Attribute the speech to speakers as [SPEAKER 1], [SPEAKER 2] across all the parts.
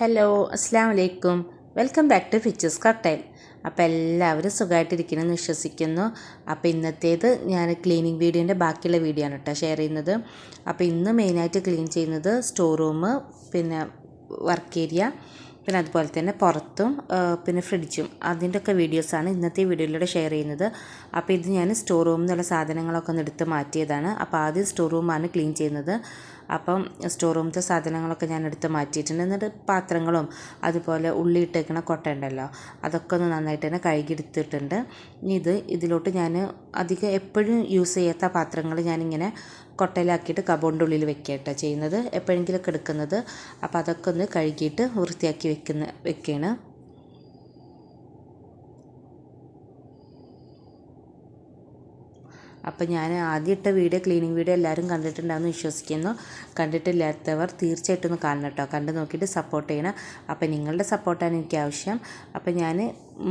[SPEAKER 1] Hello അസ്സാം വലൈക്കും welcome back to ഫിച്ചേഴ്സ് കട്ടൈൽ അപ്പോൾ എല്ലാവരും സുഖമായിട്ടിരിക്കണമെന്ന് വിശ്വസിക്കുന്നു. അപ്പോൾ ഇന്നത്തേത് ഞാൻ ക്ലീനിങ് വീഡിയോന്റെ ബാക്കിയുള്ള വീഡിയോ ആണ് കേട്ടോ ഷെയർ ചെയ്യുന്നത്. അപ്പോൾ ഇന്ന് മെയിനായിട്ട് ക്ലീൻ ചെയ്യുന്നത് സ്റ്റോർ റൂം പിന്നെ വർക്ക് ഏരിയ പിന്നെ അതുപോലെ തന്നെ പുറത്തും പിന്നെ ഫ്രിഡ്ജും അതിന്റെ ഒക്കെ വീഡിയോസാണ് ഇന്നത്തെ വീഡിയോയിലൂടെ ഷെയർ ചെയ്യുന്നത്. അപ്പോൾ ഇത് ഞാൻ സ്റ്റോർ റൂമിൽ നിന്നുള്ള സാധനങ്ങളൊക്കെ ഒന്ന് എടുത്ത് മാറ്റിയതാണ്. അപ്പോൾ ആദ്യം സ്റ്റോർ റൂമാണ് ക്ലീൻ ചെയ്യുന്നത്. അപ്പം സ്റ്റോർ റൂമിലത്തെ സാധനങ്ങളൊക്കെ ഞാൻ എടുത്ത് മാറ്റിയിട്ടുണ്ട്. എന്നിട്ട് പാത്രങ്ങളും അതുപോലെ ഉള്ളി കൊട്ട ഉണ്ടല്ലോ അതൊക്കെ ഒന്ന് നന്നായിട്ട് തന്നെ കഴുകിയെടുത്തിട്ടുണ്ട് ഇത് ഇതിലോട്ട് ഞാൻ അധികം എപ്പോഴും യൂസ് ചെയ്യാത്ത പാത്രങ്ങൾ ഞാനിങ്ങനെ കൊട്ടയിലാക്കിയിട്ട് കബോണിന്റെ ഉള്ളിൽ വെക്കുകട്ടോ ചെയ്യുന്നത്. എപ്പോഴെങ്കിലുമൊക്കെ എടുക്കുന്നത്. അപ്പോൾ അതൊക്കെ ഒന്ന് കഴുകിയിട്ട് വൃത്തിയാക്കി വെക്കുന്ന വെക്കുകയാണ്. അപ്പോൾ ഞാൻ ആദ്യം ഇട്ട വീഡിയോ ക്ലീനിങ് വീഡിയോ എല്ലാവരും കണ്ടിട്ടുണ്ടാകുമെന്ന് വിശ്വസിക്കുന്നു. കണ്ടിട്ടില്ലാത്തവർ തീർച്ചയായിട്ടും ഒന്ന് കാണണം കേട്ടോ. കണ്ട് നോക്കിയിട്ട് സപ്പോർട്ട് ചെയ്യണം. അപ്പോൾ നിങ്ങളുടെ സപ്പോർട്ടാണ് എനിക്ക് ആവശ്യം. അപ്പോൾ ഞാൻ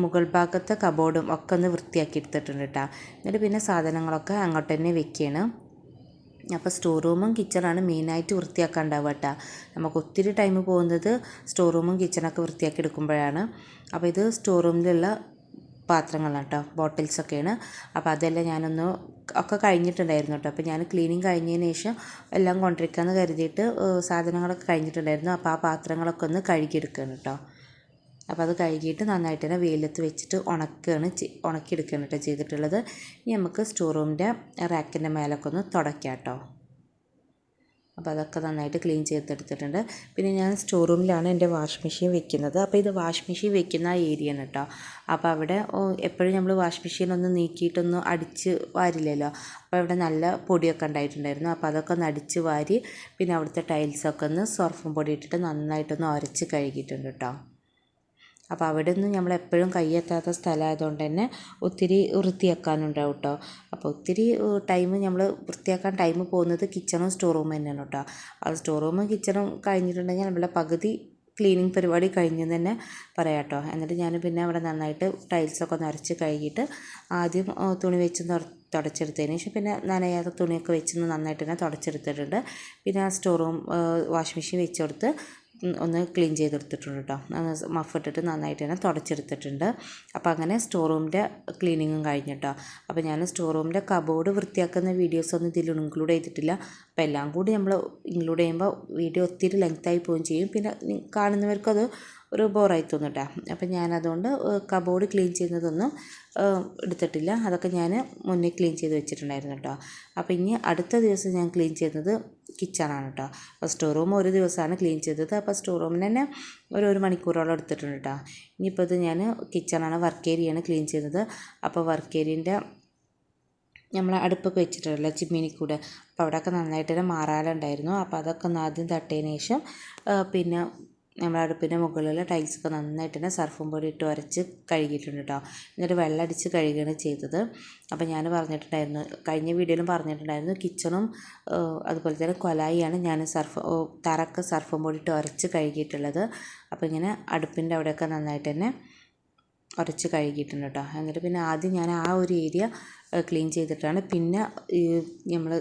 [SPEAKER 1] മുകൾ ഭാഗത്തെ കബോർഡും ഒക്കെ ഒന്ന് വൃത്തിയാക്കി എടുത്തിട്ടുണ്ട് കേട്ടോ. എന്നിട്ട് പിന്നെ സാധനങ്ങളൊക്കെ അങ്ങോട്ട് തന്നെ വെക്കുകയാണ് അപ്പോൾ സ്റ്റോർ റൂമും കിച്ചണാണ് മെയിനായിട്ട് വൃത്തിയാക്കാൻ ഉണ്ടാവുക കേട്ടോ. നമുക്ക് ഒത്തിരി ടൈം പോകുന്നത് സ്റ്റോർ റൂമും കിച്ചണൊക്കെ വൃത്തിയാക്കി എടുക്കുമ്പോഴാണ്. അപ്പോൾ ഇത് സ്റ്റോർ റൂമിലുള്ള പാത്രങ്ങളാണ് കേട്ടോ ബോട്ടിൽസൊക്കെയാണ്. അപ്പോൾ അതെല്ലാം ഞാനൊന്ന് ഒക്കെ കഴിഞ്ഞിട്ടുണ്ടായിരുന്നു കേട്ടോ. അപ്പോൾ ഞാൻ ക്ലീനിങ് കഴിഞ്ഞതിന് ശേഷം എല്ലാം കൊണ്ടിരിക്കാമെന്ന് കരുതിയിട്ട് സാധനങ്ങളൊക്കെ കഴിഞ്ഞിട്ടുണ്ടായിരുന്നു. അപ്പോൾ ആ പാത്രങ്ങളൊക്കെ ഒന്ന് കഴുകിയെടുക്കുകയാണ് കേട്ടോ. അപ്പോൾ അത് കഴുകിയിട്ട് നന്നായിട്ട് തന്നെ വെയിലത്ത് വെച്ചിട്ട് ഉണക്കുകയാണ് ഉണക്കിയെടുക്കുകയാണ് കേട്ടോ ചെയ്തിട്ടുള്ളത്. ഇനി നമുക്ക് സ്റ്റോർ റൂമിന്റെ റാക്കിന്റെ മേലൊക്കെ ഒന്ന് തുടയ്ക്കാം കേട്ടോ. അപ്പോൾ അതൊക്കെ നന്നായിട്ട് ക്ലീൻ ചെയ്തെടുത്തിട്ടുണ്ട്. പിന്നെ ഞാൻ സ്റ്റോർ റൂമിലാണ് എന്റെ വാഷ് മെഷീൻ വെക്കുന്നത്. അപ്പോൾ ഇത് വാഷ് മെഷീൻ വെക്കുന്ന ഏരിയ ആണ് കേട്ടോ. അപ്പോൾ അവിടെ എപ്പോഴും നമ്മൾ വാഷ് മെഷീൻ ഒന്ന് നീക്കിയിട്ടൊന്ന് അടിച്ച് വാരില്ലല്ലോ. അപ്പോൾ അവിടെ നല്ല പൊടിയൊക്കെ ഉണ്ടായിട്ടുണ്ടായിരുന്നു. അപ്പോൾ അതൊക്കെ ഒന്ന് അടിച്ച് വാരി പിന്നെ അവിടുത്തെ ടൈൽസൊക്കെ ഒന്ന് സർഫും പൊടി ഇട്ടിട്ട് നന്നായിട്ടൊന്ന് ഉരച്ച് കഴുകിയിട്ടുണ്ട് കേട്ടോ. അപ്പോൾ അവിടെ നിന്ന് നമ്മൾ എപ്പോഴും കയ്യെത്താത്ത സ്ഥലമായതുകൊണ്ട് തന്നെ ഒത്തിരി വൃത്തിയാക്കാനുണ്ടാവും കേട്ടോ അപ്പോൾ ഒത്തിരി ടൈം നമ്മൾ വൃത്തിയാക്കാൻ ടൈം പോകുന്നത് കിച്ചണും സ്റ്റോർ റൂമും തന്നെയാണ് കേട്ടോ അത് സ്റ്റോർ റൂമും കിച്ചണും കഴിഞ്ഞിട്ടുണ്ടെങ്കിൽ നമ്മളെ പകുതി ക്ലീനിങ് പരിപാടി കഴിഞ്ഞെന്ന് തന്നെ പറയാം കേട്ടോ എന്നിട്ട് ഞാൻ പിന്നെ അവിടെ നന്നായിട്ട് ടൈൽസൊക്കെ നിറച്ച് കഴുകിയിട്ട് ആദ്യം തുണി വെച്ച് തുട- തുടച്ചെടുത്തതിന് ശേഷം പിന്നെ നനയാത്ത തുണിയൊക്കെ വെച്ച് നന്നായിട്ട് തന്നെ തുടച്ചെടുത്തിട്ടുണ്ട്. പിന്നെ ആ സ്റ്റോർ റൂം വാഷിംഗ് മെഷീൻ വെച്ച് കൊടുത്ത് ഒന്ന് ക്ലീൻ ചെയ്തെടുത്തിട്ടുണ്ട് കേട്ടോ മഫ് ഇട്ടിട്ട് നന്നായിട്ട് തന്നെ തുടച്ചെടുത്തിട്ടുണ്ട്. അപ്പോൾ അങ്ങനെ സ്റ്റോർ റൂമിന്റെ ക്ലീനിങ്ങും കഴിഞ്ഞു കേട്ടോ അപ്പോൾ ഞാൻ സ്റ്റോർ റൂമിന്റെ കബോർഡ് വൃത്തിയാക്കുന്ന വീഡിയോസ് ഒന്നും ഇതിൽ ഇൻക്ലൂഡ് ചെയ്തിട്ടില്ല. അപ്പോൾ എല്ലാം കൂടി നമ്മൾ ഇൻക്ലൂഡ് ചെയ്യുമ്പോൾ വീഡിയോ ഒത്തിരി ലെങ്ത്തായി പോവുകയും ചെയ്യും. പിന്നെ കാണുന്നവർക്കത് ഒരു ബോറായി തോന്നും അപ്പം ഞാനതുകൊണ്ട് കബോർഡ് ക്ലീൻ ചെയ്യുന്നതൊന്നും എടുത്തിട്ടില്ല. അതൊക്കെ ഞാൻ മുന്നേ ക്ലീൻ ചെയ്ത് വെച്ചിട്ടുണ്ടായിരുന്നു കേട്ടോ അപ്പം ഇനി അടുത്ത ദിവസം ഞാൻ ക്ലീൻ ചെയ്യുന്നത് കിച്ചണാണ് കേട്ടോ അപ്പോൾ സ്റ്റോർ റൂം ഒരു ദിവസമാണ് ക്ലീൻ ചെയ്തത്. അപ്പോൾ സ്റ്റോർ റൂമിന് തന്നെ ഒരു ഒരു മണിക്കൂറോളം എടുത്തിട്ടുണ്ട് കേട്ടോ ഇനിയിപ്പോൾ ഇത് ഞാൻ കിച്ചണാണ് വർക്ക് ഏരിയയാണ് ക്ലീൻ ചെയ്തത് അപ്പോൾ വർക്ക് ഏരിയന്റെ നമ്മൾ അടുപ്പൊക്കെ വെച്ചിട്ടുണ്ടല്ലോ കൂടെ. അപ്പോൾ അവിടെയൊക്കെ നന്നായിട്ട് തന്നെ മാറാലുണ്ടായിരുന്നു അപ്പോൾ അതൊക്കെ ഒന്ന് ആദ്യം തട്ടിയതിന് ശേഷം പിന്നെ നമ്മുടെ അടുപ്പിന്റെ മുകളിൽ ടൈൽസൊക്കെ നന്നായിട്ട് തന്നെ സർഫും പൊടി ഇട്ട് ഉരച്ച് കഴുകിയിട്ടുണ്ട് കേട്ടോ. എന്നിട്ട് വെള്ളം അടിച്ച് കഴുകുകയാണ് ചെയ്തത്. അപ്പോൾ ഞാൻ പറഞ്ഞിട്ടുണ്ടായിരുന്നു കഴിഞ്ഞ വീഡിയോയിലും പറഞ്ഞിട്ടുണ്ടായിരുന്നു കിച്ചണും അതുപോലെ തന്നെ കൊലായിയാണ് ഞാൻ സർഫ് തറക്ക് സർഫും പൊടി ഇട്ട് ഉരച്ച് കഴുകിയിട്ടുള്ളത്. അപ്പോൾ ഇങ്ങനെ അടുപ്പിന്റെ അവിടെയൊക്കെ നന്നായിട്ട് തന്നെ ഉരച്ച് കഴുകിയിട്ടുണ്ട് കേട്ടോ. എന്നിട്ട് പിന്നെ ആദ്യം ഞാൻ ആ ഒരു ഏരിയ ക്ലീൻ ചെയ്തിട്ടാണ് പിന്നെ നമ്മൾ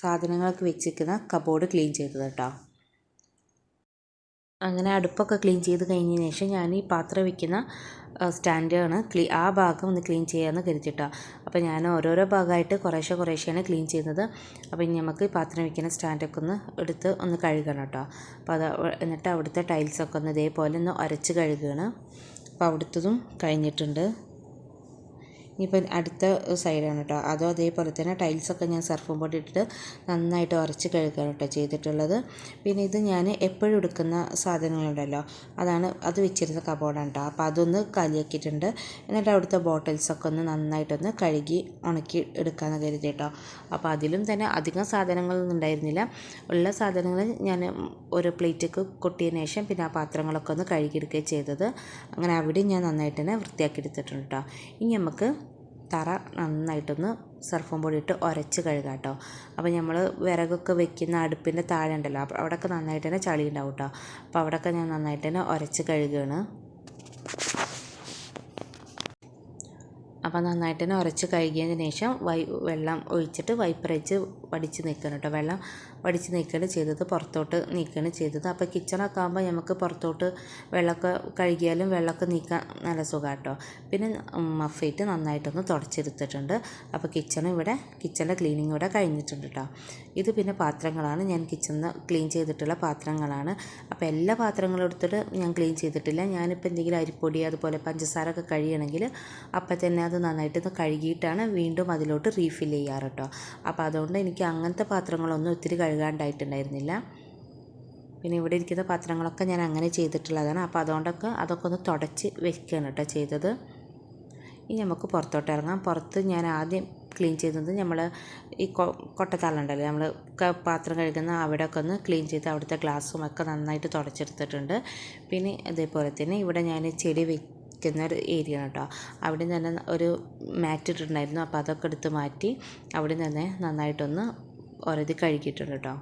[SPEAKER 1] സാധനങ്ങളൊക്കെ വെച്ചിരിക്കുന്ന കബോർഡ് ക്ലീൻ ചെയ്തത് കേട്ടോ. അങ്ങനെ അടുപ്പൊക്കെ ക്ലീൻ ചെയ്ത് കഴിഞ്ഞതിന് ശേഷം ഞാൻ ഈ പാത്രം വയ്ക്കുന്ന സ്റ്റാൻഡാണ് ക്ലീ ആ ഭാഗം ഒന്ന് ക്ലീൻ ചെയ്യാമെന്ന് കരുതിയിട്ടാണ് അപ്പോൾ ഞാൻ ഓരോരോ ഭാഗമായിട്ട് കുറേശ്ശെ കുറേശ്ശെയാണ് ക്ലീൻ ചെയ്യുന്നത്. അപ്പോൾ ഇനി നമുക്ക് പാത്രം വയ്ക്കുന്ന സ്റ്റാൻഡൊക്കെ ഒന്ന് എടുത്ത് ഒന്ന് കഴുകണം കേട്ടോ. അപ്പോൾ അത് എന്നിട്ട് അവിടുത്തെ ടൈൽസൊക്കെ ഒന്ന് ഇതേപോലെ ഒന്ന് അരച്ച് കഴുകുകയാണ് അപ്പോൾ അവിടുത്തതും കഴിഞ്ഞിട്ടുണ്ട്. ഇനിയിപ്പോൾ അടുത്ത സൈഡാണ് കേട്ടോ. അതും അതേപോലെ തന്നെ ടൈൽസൊക്കെ ഞാൻ സർഫും പൊടി ഇട്ടിട്ട് നന്നായിട്ട് ഉരച്ച് കഴുകുകയാണ് കേട്ടോ ചെയ്തിട്ടുള്ളത്. പിന്നെ ഇത് ഞാൻ എപ്പോഴും എടുക്കുന്ന സാധനങ്ങളുണ്ടല്ലോ. അതാണ് അത് വെച്ചിരുന്ന കബോർഡാണ് കേട്ടോ. അപ്പോൾ അതൊന്ന് കലിയാക്കിയിട്ടുണ്ട്. എന്നിട്ട് അവിടുത്തെ ബോട്ടിൽസൊക്കെ ഒന്ന് നന്നായിട്ടൊന്ന് കഴുകി ഉണക്കി എടുക്കാമെന്ന് കരുതി കേട്ടോ. അപ്പോൾ അതിലും തന്നെ അധികം സാധനങ്ങളൊന്നും ഉണ്ടായിരുന്നില്ല. ഉള്ള സാധനങ്ങൾ ഞാൻ ഒരു പ്ലേറ്റൊക്കെ കൊട്ടിയതിന് ശേഷം പിന്നെ ആ പാത്രങ്ങളൊക്കെ ഒന്ന് കഴുകിയെടുക്കുകയും ചെയ്തത്. അങ്ങനെ അവിടെയും ഞാൻ നന്നായിട്ട് തന്നെ വൃത്തിയാക്കി എടുത്തിട്ടുണ്ട് കേട്ടോ. ഇനി നമുക്ക് തറ നന്നായിട്ടൊന്ന് സർഫും പൊടി ഇട്ട് ഉരച്ച് കഴുകാം കേട്ടോ. അപ്പോൾ നമ്മൾ വിറകൊക്കെ വെക്കുന്ന അടുപ്പിന്റെ താഴെ ഉണ്ടല്ലോ അപ്പോൾ അവിടെയൊക്കെ നന്നായിട്ട് തന്നെ ചളി ഉണ്ടാവും കേട്ടോ. അപ്പോൾ അവിടെയൊക്കെ ഞാൻ നന്നായിട്ട് തന്നെ ഉരച്ച് കഴുകുകയാണ് അപ്പോൾ നന്നായിട്ട് തന്നെ ഉരച്ച് കഴുകിയതിന് ശേഷം വൈ വെള്ളം ഒഴിച്ചിട്ട് വൈപ്പർ വെച്ച് വടിച്ച് നീക്കണം കേട്ടോ വെള്ളം വടിച്ച് നീക്കുകയാണ് ചെയ്തത് പുറത്തോട്ട് നീക്കുകയാണ് ചെയ്തത്. അപ്പോൾ കിച്ചണൊക്കെ ആകുമ്പോൾ നമുക്ക് പുറത്തോട്ട് വെള്ളമൊക്കെ കഴുകിയാലും വെള്ളമൊക്കെ നീക്കാൻ നല്ല സുഖം കേട്ടോ പിന്നെ മഫേറ്റ് നന്നായിട്ടൊന്ന് തുടച്ചെടുത്തിട്ടുണ്ട്. അപ്പോൾ കിച്ചൺ ഇവിടെ കിച്ചണിന്റെ ക്ലീനിങ് ഇവിടെ കഴിഞ്ഞിട്ടുണ്ട് കേട്ടോ ഇത് പിന്നെ പാത്രങ്ങളാണ്. ഞാൻ കിച്ചണിൽ ക്ലീൻ ചെയ്തിട്ടുള്ള പാത്രങ്ങളാണ്. അപ്പോൾ എല്ലാ പാത്രങ്ങളും എടുത്തിട്ട് ഞാൻ ക്ലീൻ ചെയ്തിട്ടില്ല. ഞാനിപ്പോൾ എന്തെങ്കിലും അരിപ്പൊടി അതുപോലെ പഞ്ചസാര ഒക്കെ കഴിയണമെങ്കിൽ അപ്പം തന്നെ അത് നന്നായിട്ട് കഴുകിയിട്ടാണ് വീണ്ടും അതിലോട്ട് റീഫിൽ ചെയ്യാറ് കേട്ടോ അപ്പോൾ അതുകൊണ്ട് എനിക്ക് അങ്ങനത്തെ പാത്രങ്ങളൊന്നും ഒത്തിരി കഴുകാണ്ടായിട്ടുണ്ടായിരുന്നില്ല. പിന്നെ ഇവിടെ ഇരിക്കുന്ന പാത്രങ്ങളൊക്കെ ഞാൻ അങ്ങനെ ചെയ്തിട്ടുള്ളതാണ്. അപ്പോൾ അതുകൊണ്ടൊക്കെ അതൊക്കെ ഒന്ന് തുടച്ച് വെക്കുകയാണ് കേട്ടോ ചെയ്തത്. ഇനി നമുക്ക് പുറത്തോട്ട് ഇറങ്ങാം. പുറത്ത് ഞാൻ ആദ്യം ക്ലീൻ ചെയ്യുന്നത് നമ്മൾ ഈ കൊട്ടത്താളുണ്ടല്ലോ. നമ്മൾ പാത്രം കഴുകുന്ന അവിടെയൊക്കെ ഒന്ന് ക്ലീൻ ചെയ്ത് അവിടുത്തെ ഗ്ലാസ്സും ഒക്കെ നന്നായിട്ട് തുടച്ചെടുത്തിട്ടുണ്ട്. പിന്നെ അതേപോലെ തന്നെ ഇവിടെ ഞാൻ ചെടി വെക്കുന്ന ഒരു ഏരിയ ആണ് കേട്ടോ. അവിടെ തന്നെ ഒരു മാറ്റ് ഇട്ടിട്ടുണ്ടായിരുന്നു. അപ്പോൾ അതൊക്കെ എടുത്ത് മാറ്റി അവിടെ തന്നെ നന്നായിട്ടൊന്ന് ഒരതി കഴുകിയിട്ടുണ്ട് കേട്ടോ.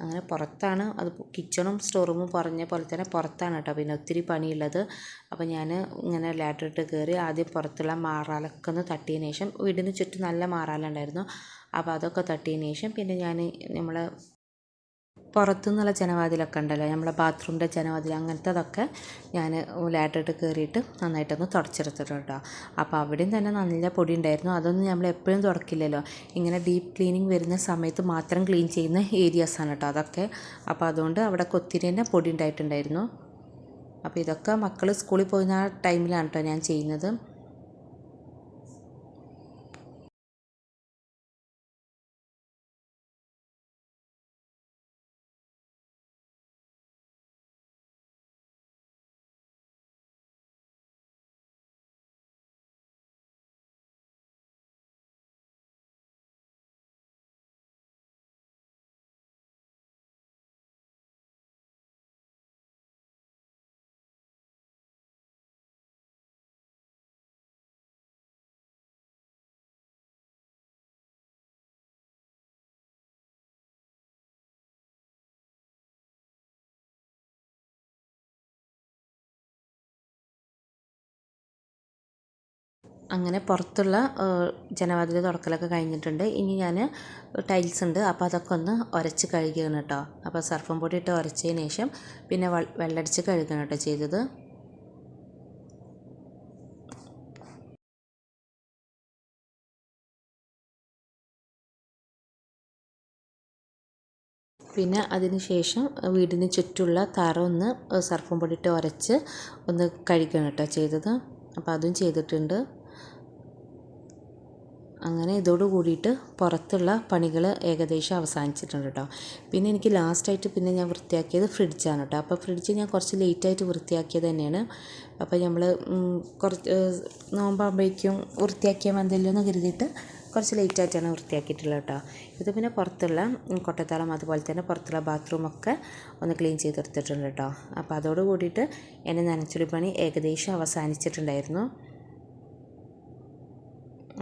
[SPEAKER 1] അങ്ങനെ പുറത്താണ് അത് കിച്ചണും സ്റ്റോറൂമും പറഞ്ഞ പോലെ തന്നെ പുറത്താണ് കേട്ടോ. പിന്നെ ഒത്തിരി പണിയുള്ളത്. അപ്പോൾ ഞാൻ ഇങ്ങനെ ലാറ്റർ ഇട്ട് കയറി ആദ്യം പുറത്തുള്ള മാറാലൊക്കെ ഒന്ന് തട്ടിയതിന് ശേഷം വീടിന് ചുറ്റും നല്ല മാറാലുണ്ടായിരുന്നു അപ്പോൾ അതൊക്കെ തട്ടിയതിന് ശേഷം പിന്നെ ഞാൻ നമ്മൾ പുറത്തുനിന്നുള്ള ജനവാതിലൊക്കെ ഉണ്ടല്ലോ. നമ്മളെ ബാത്റൂമിന്റെ ജനവാതിൽ അങ്ങനത്തതൊക്കെ ഞാൻ ലാഡറിട്ട് കയറിയിട്ട് നന്നായിട്ടൊന്ന് തുടച്ചെടുത്തിട്ടുണ്ട് കേട്ടോ. അപ്പോൾ അവിടെയും തന്നെ നല്ല പൊടി ഉണ്ടായിരുന്നു അതൊന്നും നമ്മൾ എപ്പോഴും തുടക്കില്ലല്ലോ. ഇങ്ങനെ ഡീപ്പ് ക്ലീനിങ് വരുന്ന സമയത്ത് മാത്രം ക്ലീൻ ചെയ്യുന്ന ഏരിയാസാണ് കേട്ടോ അതൊക്കെ. അപ്പോൾ അതുകൊണ്ട് അവിടെ ഒത്തിരി തന്നെ പൊടി ഉണ്ടായിട്ടുണ്ടായിരുന്നു. അപ്പോൾ ഇതൊക്കെ മക്കൾ സ്കൂളിൽ പോകുന്ന ടൈമിലാണ് കേട്ടോ ഞാൻ ചെയ്യുന്നത്. അങ്ങനെ പുറത്തുള്ള ജനവാതിൽ തുറക്കലൊക്കെ കഴിഞ്ഞിട്ടുണ്ട്. ഇനി ഞാൻ ടൈൽസ് ഉണ്ട്. അപ്പോൾ അതൊക്കെ ഒന്ന് ഉരച്ച് കഴുകുകയാണ് കേട്ടോ അപ്പോൾ സർഫം പൊടി ഇട്ട് ഉരച്ചതിന് ശേഷം പിന്നെ വെള്ളടിച്ച് കഴുകണം കേട്ടോ ചെയ്തത്. പിന്നെ അതിന് ശേഷം വീടിന് ചുറ്റുമുള്ള തറ ഒന്ന് സർഫം പൊടി ഇട്ട് ഉരച്ച് ഒന്ന് കഴിക്കണം കേട്ടോ ചെയ്തത്. അപ്പോൾ അതും ചെയ്തിട്ടുണ്ട്. അങ്ങനെ ഇതോട് കൂടിയിട്ട് പുറത്തുള്ള പണികൾ ഏകദേശം അവസാനിച്ചിട്ടുണ്ട് കേട്ടോ പിന്നെ എനിക്ക് ലാസ്റ്റായിട്ട് പിന്നെ ഞാൻ വൃത്തിയാക്കിയത് ഫ്രിഡ്ജാണ് കേട്ടോ അപ്പോൾ ഫ്രിഡ്ജ് ഞാൻ കുറച്ച് ലേറ്റായിട്ട് വൃത്തിയാക്കിയത് തന്നെയാണ്. അപ്പോൾ നമ്മൾ കുറച്ച് നോമ്പാകുമ്പോഴേക്കും വൃത്തിയാക്കിയാൽ മതിയല്ലോ എന്ന് കരുതിയിട്ട് കുറച്ച് ലേറ്റായിട്ടാണ് വൃത്തിയാക്കിയിട്ടുള്ളത് കേട്ടോ ഇത് പിന്നെ പുറത്തുള്ള കൊട്ടത്താളം അതുപോലെ തന്നെ പുറത്തുള്ള ബാത്റൂമൊക്കെ ഒന്ന് ക്ലീൻ ചെയ്തെടുത്തിട്ടുണ്ട് കേട്ടോ അപ്പോൾ അതോട് കൂടിയിട്ട് എന്റെ നനച്ചുളി പണി ഏകദേശം അവസാനിച്ചിട്ടുണ്ടായിരുന്നു.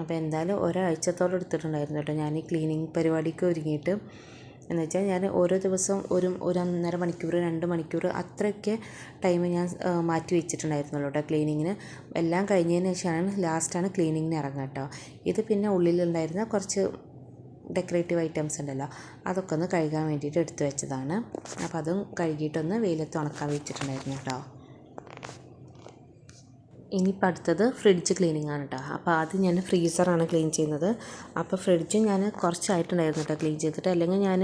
[SPEAKER 1] അപ്പോൾ എന്തായാലും ഒരാഴ്ചത്തോളം എടുത്തിട്ടുണ്ടായിരുന്നു കേട്ടോ. ഞാൻ ഈ ക്ലീനിങ് പരിപാടിക്ക് ഒരുങ്ങിയിട്ട്. എന്ന് വെച്ചാൽ ഞാൻ ഓരോ ദിവസം ഒരു ഒരു ഒന്നര മണിക്കൂർ രണ്ട് മണിക്കൂർ അത്രയ്ക്ക് ടൈം ഞാൻ മാറ്റി വെച്ചിട്ടുണ്ടായിരുന്നുള്ളൂ കേട്ടോ ക്ലീനിങ്ങിന്. എല്ലാം കഴിഞ്ഞതിന് ശേഷമാണ് ലാസ്റ്റാണ് ക്ലീനിങ്ങിന് ഇറങ്ങുക കേട്ടോ. ഇത് പിന്നെ ഉള്ളിലുണ്ടായിരുന്ന കുറച്ച് ഡെക്കറേറ്റീവ് ഐറ്റംസ് ഉണ്ടല്ലോ അതൊക്കെ ഒന്ന് കഴുകാൻ വേണ്ടിയിട്ട് എടുത്തു വെച്ചതാണ്. അപ്പോൾ അതും കഴുകിയിട്ടൊന്ന് വെയിലത്ത് ഉണക്കാൻ വെച്ചിട്ടുണ്ടായിരുന്നു കേട്ടോ. ഇനിയിപ്പോൾ അടുത്തത് ഫ്രിഡ്ജ് ക്ലീനിങ് ആണ് കേട്ടോ അപ്പോൾ ആദ്യം ഞാൻ ഫ്രീസറാണ് ക്ലീൻ ചെയ്യുന്നത്. അപ്പോൾ ഫ്രിഡ്ജ് ഞാൻ കുറച്ചായിട്ടുണ്ടായിരുന്നു കേട്ടോ ക്ലീൻ ചെയ്തിട്ട്. അല്ലെങ്കിൽ ഞാൻ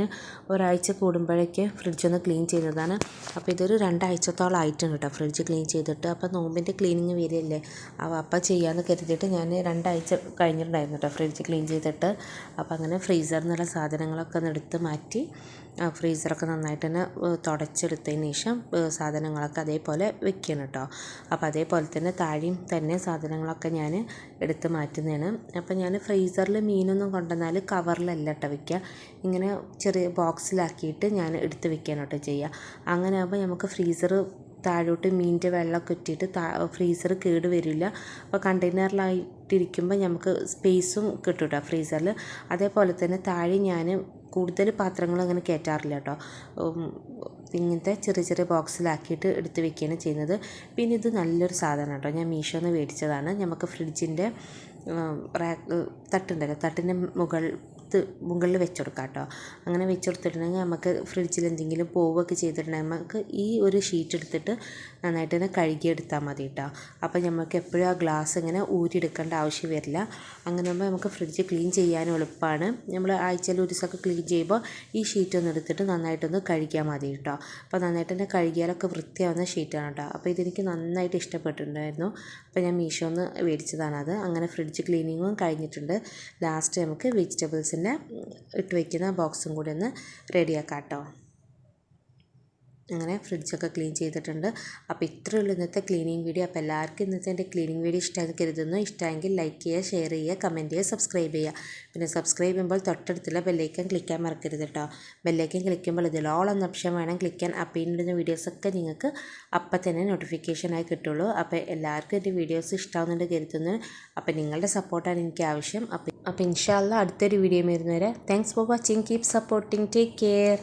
[SPEAKER 1] ഒരാഴ്ച കൂടുമ്പോഴേക്ക് ഫ്രിഡ്ജ് ഒന്ന് ക്ലീൻ ചെയ്യുന്നതാണ്. അപ്പോൾ ഇതൊരു രണ്ടാഴ്ചത്തോളം ആയിട്ടുണ്ട് കേട്ടോ ഫ്രിഡ്ജ് ക്ലീൻ ചെയ്തിട്ട്. അപ്പോൾ നോമ്പിന്റെ ക്ലീനിങ് വരികയല്ലേ? അപ്പോൾ അപ്പം ചെയ്യാമെന്ന് കരുതിയിട്ട് ഞാൻ രണ്ടാഴ്ച കഴിഞ്ഞിട്ടുണ്ടായിരുന്നു കേട്ടോ ഫ്രിഡ്ജ് ക്ലീൻ ചെയ്തിട്ട്. അപ്പോൾ അങ്ങനെ ഫ്രീസറിൽ നിന്നുള്ള സാധനങ്ങളൊക്കെ ഒന്ന് എടുത്ത് മാറ്റി. ഫ്രീസറൊക്കെ നന്നായിട്ട് തന്നെ തുടച്ചെടുത്തതിന് ശേഷം സാധനങ്ങളൊക്കെ അതേപോലെ വെക്കണം കേട്ടോ അപ്പോൾ അതേപോലെ തന്നെ താഴെയും തന്നെ സാധനങ്ങളൊക്കെ ഞാൻ എടുത്ത് മാറ്റുന്നതാണ്. അപ്പോൾ ഞാൻ ഫ്രീസറിൽ മീനൊന്നും കൊണ്ടുവന്നാൽ കവറിലല്ല കേട്ടോ വയ്ക്കുക ഇങ്ങനെ ചെറിയ ബോക്സിലാക്കിയിട്ട് ഞാൻ എടുത്ത് വെക്കുകയാണ് കേട്ടോ ചെയ്യുക അങ്ങനെ ആകുമ്പോൾ നമുക്ക് ഫ്രീസർ താഴോട്ട് മീനിന്റെ വെള്ളമൊക്കെ ഇട്ടിട്ട് താ ഫ്രീസർ കേട് വരില്ല. അപ്പോൾ കണ്ടെയ്നറിലായിട്ടിരിക്കുമ്പോൾ നമുക്ക് സ്പേസും കിട്ടും കേട്ടോ ഫ്രീസറിൽ അതേപോലെ തന്നെ താഴെ ഞാൻ കൂടുതൽ പാത്രങ്ങൾ അങ്ങനെ കയറ്റാറില്ല കേട്ടോ. ഇങ്ങനത്തെ ചെറിയ ചെറിയ ബോക്സിലാക്കിയിട്ട് എടുത്ത് വെക്കുകയാണ് ചെയ്യുന്നത്. പിന്നെ ഇത് നല്ലൊരു സാധനം കേട്ടോ. ഞാൻ മീഷോന്ന് മേടിച്ചതാണ്. നമുക്ക് ഫ്രിഡ്ജിന്റെ റാക്ക് തട്ടുണ്ടല്ലോ. തട്ടിന്റെ മുകൾ മുകളിൽ വെച്ച് കൊടുക്കാം കേട്ടോ അങ്ങനെ വെച്ച് കൊടുത്തിട്ടുണ്ടെങ്കിൽ നമുക്ക് ഫ്രിഡ്ജിൽ എന്തെങ്കിലും പോവുകയൊക്കെ ചെയ്തിട്ടുണ്ടെങ്കിൽ നമുക്ക് ഈ ഒരു ഷീറ്റ് എടുത്തിട്ട് നന്നായിട്ട് തന്നെ കഴുകിയെടുത്താൽ മതി കേട്ടോ അപ്പോൾ നമുക്ക് എപ്പോഴും ആ ഗ്ലാസ് ഇങ്ങനെ ഊരിയെടുക്കേണ്ട ആവശ്യം വരില്ല. അങ്ങനെ ആകുമ്പോൾ നമുക്ക് ഫ്രിഡ്ജ് ക്ലീൻ ചെയ്യാനും എളുപ്പമാണ്. നമ്മൾ ആഴ്ചയിൽ ഒരു ദിവസമൊക്കെ ക്ലീൻ ചെയ്യുമ്പോൾ ഈ ഷീറ്റ് ഒന്ന് എടുത്തിട്ട് നന്നായിട്ടൊന്ന് കഴുകിയാൽ മതി കേട്ടോ. അപ്പോൾ നന്നായിട്ട് തന്നെ കഴുകിയാലൊക്കെ വൃത്തിയാവുന്ന ഷീറ്റാണ് കേട്ടോ. അപ്പോൾ ഇതെനിക്ക് നന്നായിട്ട് ഇഷ്ടപ്പെട്ടിട്ടുണ്ടായിരുന്നു. അപ്പോൾ ഞാൻ മീഷോന്ന് മേടിച്ചതാണത്. അങ്ങനെ ഫ്രിഡ്ജ് ക്ലീനിങ്ങും കഴിഞ്ഞിട്ടുണ്ട്. ലാസ്റ്റ് നമുക്ക് വെജിറ്റബിൾസിന്റെ ഇട്ട് വയ്ക്കുന്ന ബോക്സും കൂടി ഒന്ന് റെഡിയാക്കാം കേട്ടോ അങ്ങനെ ഫ്രിഡ്ജൊക്കെ ക്ലീൻ ചെയ്തിട്ടുണ്ട്. അപ്പോൾ ഇത്രയേ ഉള്ളൂ ഇന്നത്തെ ക്ലീനിങ് വീഡിയോ. അപ്പോൾ എല്ലാവർക്കും ഇന്നത്തെ എന്റെ ക്ലീനിങ് വീഡിയോ ഇഷ്ടമായി കരുതുന്നു. ഇഷ്ടമെങ്കിൽ ലൈക്ക് ചെയ്യുക ഷെയർ ചെയ്യുക കമന്റ് ചെയ്യുക സബ്സ്ക്രൈബ് ചെയ്യുക. പിന്നെ സബ്സ്ക്രൈബ് ചെയ്യുമ്പോൾ തൊട്ടടുത്തുള്ള ബെല്ലൈക്കൻ ക്ലിക്ക് ചെയ്യാൻ മറക്കരുത് കേട്ടോ. ബെല്ലൈക്കൻ ക്ലിക്കുമ്പോൾ ഇതിൽ ഓൾ എന്ന ഓപ്ഷൻ വേണം ക്ലിക്ക് ചെയ്യാൻ അപ്പോൾ ഇടുന്ന വീഡിയോസൊക്കെ നിങ്ങൾക്ക് അപ്പം തന്നെ നോട്ടിഫിക്കേഷനായി കിട്ടുള്ളൂ. അപ്പോൾ എല്ലാവർക്കും എന്റെ വീഡിയോസ് ഇഷ്ടമാവുന്നുണ്ട് കരുതുന്നു. അപ്പോൾ നിങ്ങളുടെ സപ്പോർട്ടാണ് എനിക്ക് ആവശ്യം. അപ്പോൾ അപ്പോൾ ഇൻഷാല്ല അടുത്തൊരു വീഡിയോ വരുന്നവരെ. Thanks for watching keep supporting take care